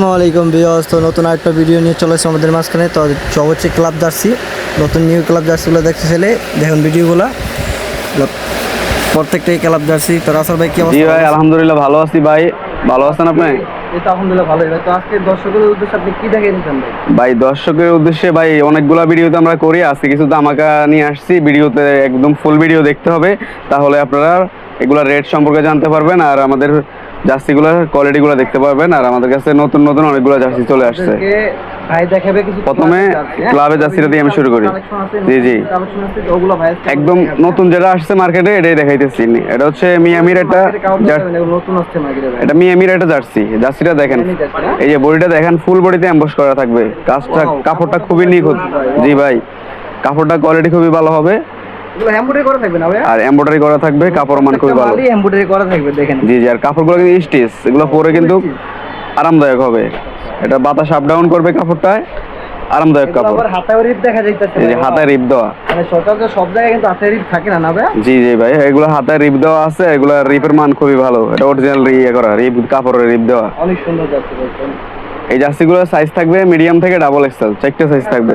আসসালামু আলাইকুম বিয়স তো নতুন একটা ভিডিও নিয়ে চলে এসেছে আমাদের মাঝখানে। তো সব হচ্ছে ক্লাব জার্সি নতুন নিউ ক্লাব জার্সিগুলো দেখতে ছেলে দেখুন ভিডিওগুলো প্রত্যেকটাই ক্লাব জার্সি। তো রাসেল ভাই কি জি ভাই আলহামদুলিল্লাহ ভালো আছি ভাই। ভালো আছেন আপনি? এটা আলহামদুলিল্লাহ ভালোই। ভাই তো আজকে দর্শকের উদ্দেশ্যে আপনি কি ভাই? ভাই দর্শকের উদ্দেশ্যে ভাই অনেকগুলা ভিডিওতে আমরা করি। আজকে কিছু দামাকা নিয়ে আসছি। ভিডিওতে একদম ফুল ভিডিও দেখতে হবে। তাহলে আপনারা এগুলা রেট সম্পর্কে জানতে পারবেন। আর আমাদের জার্সিগুলোর কোয়ালিটিগুলো দেখতে পারবেন আর আমাদের কাছে নতুন নতুন অনেকগুলো জার্সি চলে আসছে। ভাই দেখাবে কিছু প্রথমে ক্লাবে জার্সিটা দিয়ে আমি শুরু করি। জি, জি। একদম নতুন যেটা আসছে মার্কেটে এটাই দেখাইতেছি। এটা হচ্ছে মিয়ামির একটা এটা মিয়ামির একটা জার্সি। জার্সিটা দেখেন। এই যে বডিটা দেখেন ফুল বডিতে এমবস করা থাকবে। কাজটা কাপড়টা খুবই খুবই নিখুঁত জি ভাই কাপড়টা কোয়ালিটি খুবই ভালো হবে। এগুলো এমব্রয়ডারি করা থাকবে না ভাই আর এমব্রয়ডারি করা থাকবে কাপড় মান খুবই ভালো। এমব্রয়ডারি করা থাকবে দেখেন। জি জি আর কাপড়গুলো কিন্তু স্টিচ এগুলো পরে কিন্তু আরামদায়ক হবে। এটা বাতাস আপ ডাউন করবে কাপড়টায় আরামদায়ক কাপড়। আবার হাতায় রিপ দেখা যাইতেছে এই যে হাতায় রিপ দেওয়া। মানে সচরাচর সব জায়গায় কিন্তু হাতায় রিপ থাকে না না ভাই জি জি ভাই এগুলো হাতায় রিপ দেওয়া আছে এগুলো রিপের মান খুবই ভালো। এটা অরিজিনাল ইয়ে করা রিপ কাপড়ের রিপ দেওয়া। অনেক সুন্দর যাচ্ছে এই জার্সিগুলোর সাইজ থাকবে মিডিয়াম থেকে ডাবল এক্সেল চারটে সাইজ থাকবে।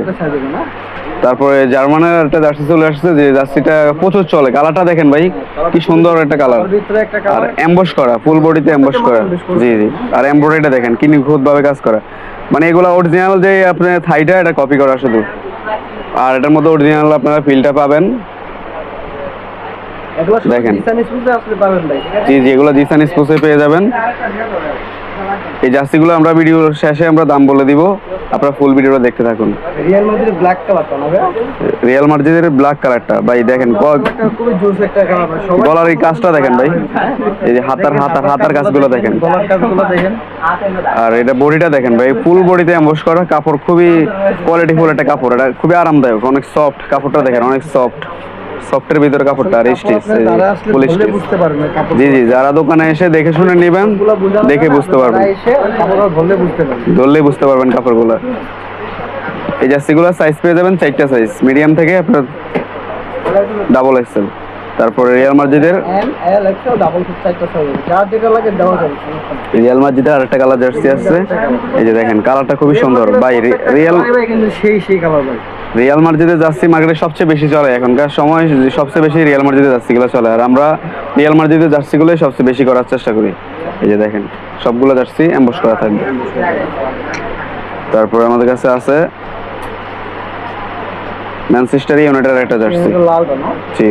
তারপরে জার্মানের একটা জার্সি চলে আসছে যে জার্সিটা প্রচুর চলে। কালারটা দেখেন ভাই কি সুন্দর একটা কালার। আর এমবস করা ফুল বডিতে এমবস করা। জি জি। আর এমব্রয়ডারিটা দেখেন কি নিখুঁত ভাবে কাজ করা। মানে এগুলো অরিজিনাল যে আপনার থাইটা এটা কপি করা শুধু। আর এটার মধ্যে অরিজিনাল আপনারা ফিলটা পাবেন। দেখেন। জি জি এগুলো জিসান স্পোসে পেয়ে যাবেন। এই জার্সিগুলো আমরা ভিডিও শেষে আমরা দাম বলে দিব। আপনারা ফুল ভিডিওটা দেখতে থাকুন। রিয়েল মাদ্রিদ ব্ল্যাক কালারটা না রিয়াল ব্ল্যাক কালারটা ভাই দেখেন গলার এই কাজটা দেখেন ভাই। এই যে হাতার হাতার হাতার কাজগুলো দেখেন। আর এটা বডিটা দেখেন ভাই ফুল বডিতে এমবস করা কাপড় খুবই কোয়ালিটি ফুল একটা কাপড়। এটা খুবই আরামদায়ক অনেক সফট কাপড়টা দেখেন অনেক সফট সফটের ভিতরে কাপড়টা আর স্টিচ পারবেন জি জি যারা দোকানে এসে দেখে শুনে নেবেন দেখে বুঝতে পারবেন। ধরলে বুঝতে পারবেন ধরলেই বুঝতে পারবেন কাপড়গুলো। এই জার্সিগুলো সাইজ পেয়ে যাবেন চারটা সাইজ মিডিয়াম থেকে আপনার ডাবল এক্সেল তারপরে রিয়াল মার্জিদের। রিয়াল মার্জিদের আরেকটা কালার জার্সি আসছে এই যে দেখেন কালারটা খুবই সুন্দর। ভাই রিয়াল সেই সেই কালার ভাই। রিয়াল মার্জিদের জার্সি মার্কেটে সবচেয়ে বেশি চলে। এখনকার সময় সবচেয়ে বেশি রিয়াল মার্জিদের জার্সিগুলো চলে। আর আমরা রিয়াল মার্জিদের জার্সিগুলোই সবচেয়ে বেশি করার চেষ্টা করি। এই যে দেখেন সবগুলো জার্সি এম্বস করা থাকবে। তারপরে আমাদের কাছে আছে ম্যানচেস্টার ইউনাইটেড একটা জার্সি। জি।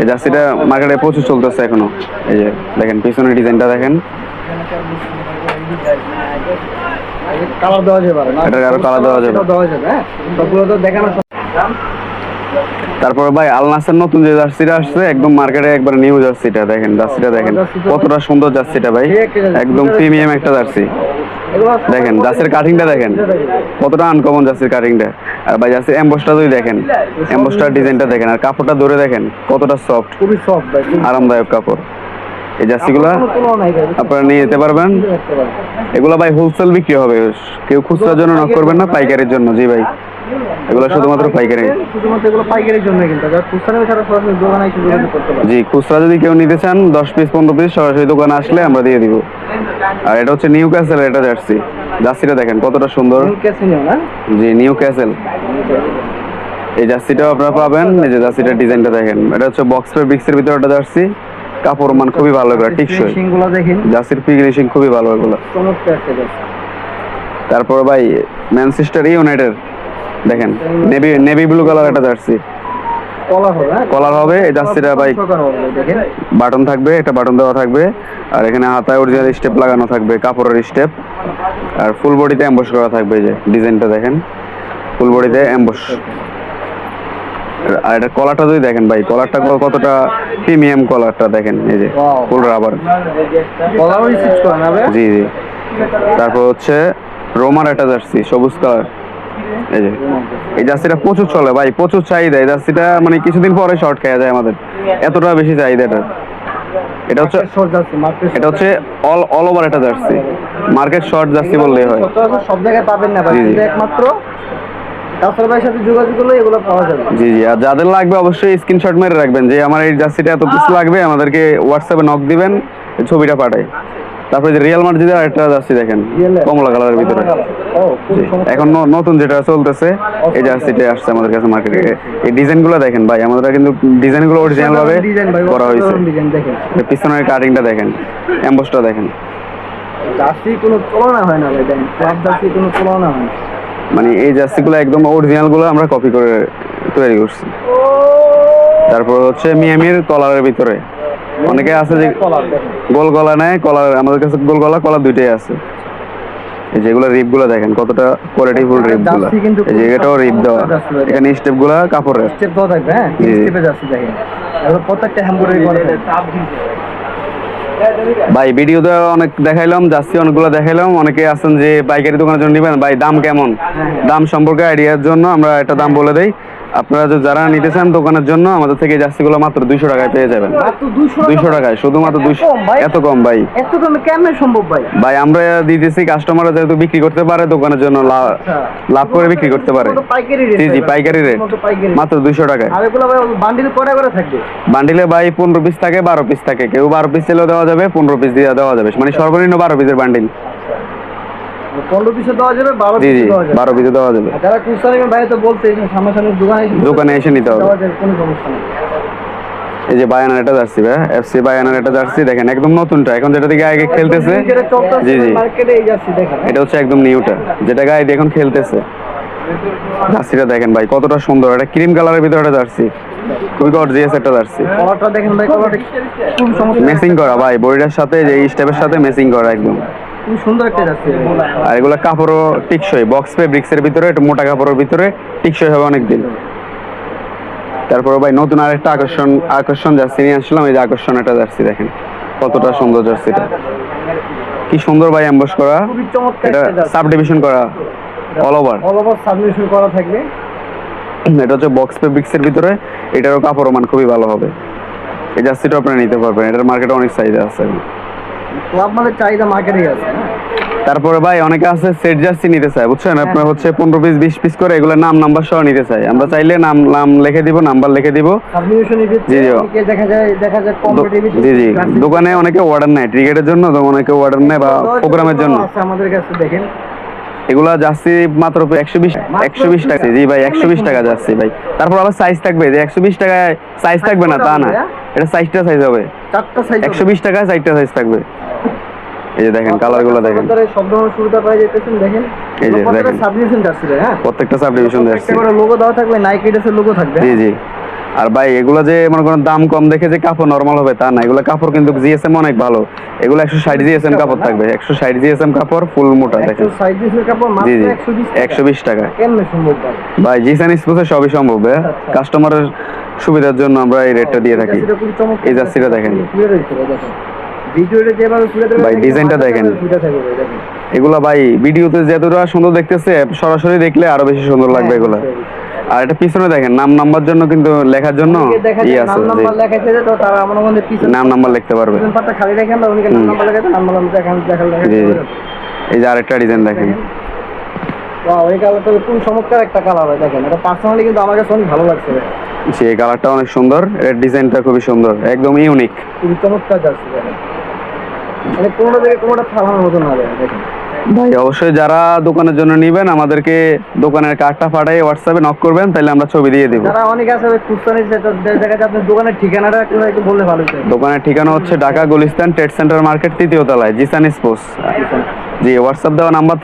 এই জার্সিটা মার্কেটে প্রচুর চলতেছে এখনও। এই যে দেখেন পিছনের ডিজাইনটা দেখেন। কালার দেওয়া যাবে না। এটার আরও colour দেওয়া যাবে। দেওয়া যাবে হ্যাঁ। সবগুলো তো দেখানো তারপরে ভাই আল নাসের নতুন যে জার্সিটা আসছে একদম মার্কেটে একবার নিউ জার্সিটা দেখেন জার্সিটা দেখেন। কতটা সুন্দর জার্সিটা ভাই একদম প্রিমিয়াম একটা জার্সি। দেখেন জার্সির কাটিংটা দেখেন কতটা আনকমন জার্সির কাটিংটা আর ভাই জার্সির এম্বসটা যদি দেখেন এম্বসটার ডিজাইনটা দেখেন আর কাপড়টা ধরে দেখেন কতটা সফট খুবই সফট আরামদায়ক কাপড়। এই জার্সিগুলা আপনারা নিয়ে যেতে পারবেন। এগুলো ভাই হোলসেল বিক্রি হবে। কেউ খুচরার জন্য নক করবেন না পাইকারির জন্য জি ভাই। এগুলো শুধুমাত্র পাইকারি পাইকারির জন্য কিন্তু। জি খুচরা যদি কেউ নিতে চান দশ পিস পনেরো পিস সরাসরি দোকানে আসলে আমরা দিয়ে দিব। আর এটা হচ্ছে নিউ ক্যাসেল এটা জার্সি। জার্সিটা দেখেন কতটা সুন্দর। জি নিউ ক্যাসেল এই জার্সিটাও আপনারা পাবেন। এই যে জার্সিটার ডিজাইনটা দেখেন। এটা হচ্ছে বক্স পের বিক্সের ভিতরে একটা জার্সি। কাপড় মান খুবই ভালো এগুলো টিকসই জার্সির ফিনিশিং খুবই ভালো এগুলো। তারপর ভাই ম্যানচেস্টার ইউনাইটেড দেখেন নেভি নেভি ব্লু কালার একটা জার্সি। কলার হবে হ্যাঁ? কলার হবে এই জার্সিটা ভাই বাটন থাকবে একটা বাটন দেওয়া থাকবে আর এখানে হাতায় অরিজিনাল স্টেপ লাগানো থাকবে কাপড়ের স্টেপ আর ফুল বডিতে এমবস করা থাকবে এই যে ডিজাইনটা দেখেন। ফুল বডিতে এমবস আর এটা কলারটা যদি দেখেন ভাই কলারটা কতটা প্রিমিয়াম কলারটা দেখেন এই যে ফুল রাবার জি জি। তারপর হচ্ছে রোমার একটা জার্সি সবুজ কালার। এই যে এই জার্সিটা প্রচুর চলে ভাই প্রচুর চাহিদা। এই জার্সিটা মানে কিছুদিন পরে শর্ট খাওয়া যায় আমাদের। এতটা বেশি চাহিদা এটা এটা হচ্ছে শর্ট এটা হচ্ছে অল অল ওভার একটা জার্সি। মার্কেট শর্ট জার্সি বললেই হয়। সব জায়গায় পাবেন না ভাই একমাত্র কাসর ভাইয়ের সাথে যোগাযোগ করলে এগুলো পাওয়া যাবে। জি জি। আর যাদের লাগবে অবশ্যই স্ক্রিনশট মেরে রাখবেন যে আমার এই জার্সিটা এত পিস লাগবে আমাদেরকে হোয়াটসঅ্যাপে নক দিবেন ছবিটা পাঠাই। তারপরে যে রিয়েল মার্জিদের আরেকটা জার্সি দেখেন কমলা কালারের ভিতরে। এখন নতুন যেটা চলতেছে এই জার্সিটা আসছে আমাদের কাছে মার্কেটে এই ডিজাইনগুলো দেখেন ভাই আমাদের কিন্তু ডিজাইনগুলো অরিজিনাল ভাবে করা হয়েছে। পিছনের কাটিংটা দেখেন এম্বসটা দেখেন। জার্সি কোনো তুলনা হয় না ভাই জার্সি কোনো তুলনা হয় না। মানে এই জার্সিগুলো একদম অরিজিনালগুলো আমরা কপি করে তৈরি করছি। তারপর হচ্ছে মিয়ামির কলারের ভিতরে। অনেকে আছে যে কলার গোল গলা নেয় কলার আমাদের কাছে গোল গলা কলার দুইটাই আছে। এই যেগুলো রিপগুলো দেখেন কতটা কোয়ালিটিফুল রিপগুলো এই যে এটাও রিপ দেওয়া। এখানে স্টেপগুলা কাপড়ের। স্টেপ দেওয়া থাকবে হ্যাঁ? স্টেপে যাচ্ছে দেখেন। প্রত্যেকটা হ্যাম্বুরারি করে। ভাই ভিডিও তো অনেক দেখাইলাম যাচ্ছি অনেকগুলো দেখাইলাম। অনেকে আছেন যে পাইকারি দোকানের জন্য নিবেন। ভাই দাম কেমন? দাম সম্পর্কে আইডিয়ার জন্য আমরা একটা দাম বলে দেই। আপনারা যে যারা নিতে চান দোকানের জন্য আমাদের থেকে জার্সিগুলো মাত্র দুইশো টাকায় পেয়ে যাবেন। দুইশো টাকায় শুধুমাত্র দুইশো। এত কম ভাই। এত কমে কেমনে সম্ভব ভাই? ভাই আমরা দিতেছি কাস্টমাররা যেহেতু বিক্রি করতে পারে দোকানের জন্য লা- লাভ করে বিক্রি করতে পারে। জি জি পাইকারি রেট মাত্র দুইশো টাকায়। বান্ডিল কটা করে থাকবে? বান্ডিলে ভাই পনেরো পিস থাকে বারো পিস থাকে। কেউ বারো পিস দিলেও দেওয়া যাবে পনেরো পিস দিয়ে দেওয়া যাবে। মানে সর্বনিম্ন বারো পিসের বান্ডিল পনেরো পিসে দেওয়া যাবে বারো জি পিসে দেওয়া যাবে। বারো পিসে দেওয়া যাবে। যারা কুস্তা নেবেন ভাই তো বলতে সামনাসামনি দোকানে এসে দোকানে এসে নিতে হবে। কোনো সমস্যা নেই। এই যে বায়ানার এটা জার্সি ভাই এফসি বায়ানার এটা জার্সি দেখেন একদম নতুনটা। এখন যেটা দিকে আগে খেলতেছে জি জি। মার্কেটে এই যাচ্ছি দেখেন। এটা হচ্ছে একদম নিউটা যেটা গায়ে দিয়ে এখন খেলতেছে। জার্সিটা দেখেন ভাই কতটা সুন্দর। এটা ক্রিম কালারের ভিতরে একটা জার্সি। খুবই গর্জিয়াস একটা জার্সি। কলারটা দেখেন ভাই কলারটা খুব সমস্যা? মেসিং করা ভাই বডিটার সাথে যে এই স্টেপের সাথে মেসিং করা একদম। খুব সুন্দর একটা যাচ্ছে। আর এগুলো কাপড়ও টিকসই বক্স ফেব্রিক্সের ভিতরে একটু মোটা কাপড়ের ভিতরে টিকসই হবে অনেকদিন। তারপরে ভাই নতুন আরেকটা আকর্ষণ আকর্ষণ জার্সি নিয়ে আসলাম এই যে আকর্ষণ একটা জার্সি দেখেন কতটা সুন্দর জার্সিটা। কি সুন্দর ভাই অ্যাম্বস করা। খুবই এটা সাব ডিভিশন করা all over all over submission করা থাকবে। এটা হচ্ছে বক্স ফেব্রিক্সের ভিতরে এটারও কাপড় মান খুবই ভালো হবে। এই জার্সিটা আপনারা নিতে পারবেন এটার মার্কেটে অনেক চাহিদা আছে। মানে চাহিদা মার্কেটেই আছে তারপরে ভাই অনেকে আছে সেট জার্সি নিতে চায় বুঝছেন? আপনার হচ্ছে পনেরো পিস বিশ পিস করে এগুলো নাম নাম্বার সহ নিতে চাই আমরা চাইলে নাম নাম লিখে দিব নাম্বার লিখে দিব। জি, জি। এদিকে দেখা যায় দেখা যায় কম্পিটিটিভ জি জি। দোকানে অনেকে অর্ডার নেয় ক্রিকেটের জন্য তো অনেকে অর্ডার নেয় বা প্রোগ্রামের জন্য। আমাদের কাছে দেখেন এগুলা জার্সি মাত্র একশো বিশ একশো বিশ টাকা। জি ভাই একশো বিশ টাকা। জার্সি ভাই। তারপর আবার সাইজ থাকবে যে একশো বিশ টাকায় সাইজ থাকবে না তা না। এটা সাইজটা সাইজ হবে। একশো বিশ টাকায় চারটা সাইজ থাকবে। এই যে দেখেন কালারগুলো দেখেন। সব ধরনের সুবিধা পাই যেতেছেন দেখেন। এই যে দেখেন। সাবমিশন যাচ্ছে হ্যাঁ? প্রত্যেকটা সাব ডিভিশন একটা জার্সি করে লোগো দেওয়া থাকবে নাইকি ড্রেসের লোগো থাকবে। জি জি। আর ভাই এগুলো যে মনে করেন দাম কম দেখে যে কাপড় নরমাল হবে তা না। এগুলো কাপড় কিন্তু জিএসএম অনেক ভালো। এগুলো একশো ষাট জিএসএম কাপড় থাকবে। একশো ষাট জিএসএম কাপড় ফুল মোটা কাপড় জি জি। একশো বিশ টাকা। সম্ভব ভাই? জিসান স্পোর্টসে সবই সম্ভব হ্যাঁ আচ্ছা। কাস্টমারের সুবিধার জন্য আমরা এই রেটটা দিয়ে থাকি। এই জার্সিটা দেখেন। ভাই, ডিজাইনটা দেখেন। এগুলা ভাই ভিডিওতে যতটা সুন্দর দেখতেছে সরাসরি দেখলে আরও বেশি সুন্দর লাগবে হ্যাঁ, এগুলা। আর এটা পিছনে দেখেন নাম নাম্বার জন্য কিন্তু লেখার জন্য ই আছে নাম নাম্বার লেখা আছে তো তারা আমার মধ্যে পিছনে নাম নাম্বার লিখতে পারবে। পাটটা খালি রেখে আমরা উনিকে নাম নাম্বার লেখা নাম নাম্বার দেখান দেখান জি জি। এই যে আরেকটা ডিজাইন দেখেন। ওয়াও এই কালারটা খুব চমৎকার একটা কালার হয় দেখেন। এটা পার্সোনালি কিন্তু আমার কাছে অনেক ভালো লাগছে ভাই। সেই কালারটা অনেক সুন্দর এর ডিজাইনটা খুবই সুন্দর একদম ইউনিক খুবই চমৎকার যাচ্ছে মানে কোনোটা থেকে কোনোটা ফালানোর মতো না দেখেন। ভাই অবশ্যই যারা দোকানের জন্য নিবেন আমাদেরকে দোকানের কার্ডটা পাঠিয়ে হোয়াটসঅ্যাপে নক করবেন তাহলে আমরা ছবি দিয়ে দেবো। যারা অনেক আছে নিচ্ছে যায় দোকানের ঠিকানাটা একটু একটু বললে ভালো হতো। দোকানের ঠিকানা হচ্ছে Dhaka Gulistan trade centre market তৃতীয় তলায় জিসান স্পোর্টস। জি হোয়াটসঅ্যাপ দেওয়া নাম্বার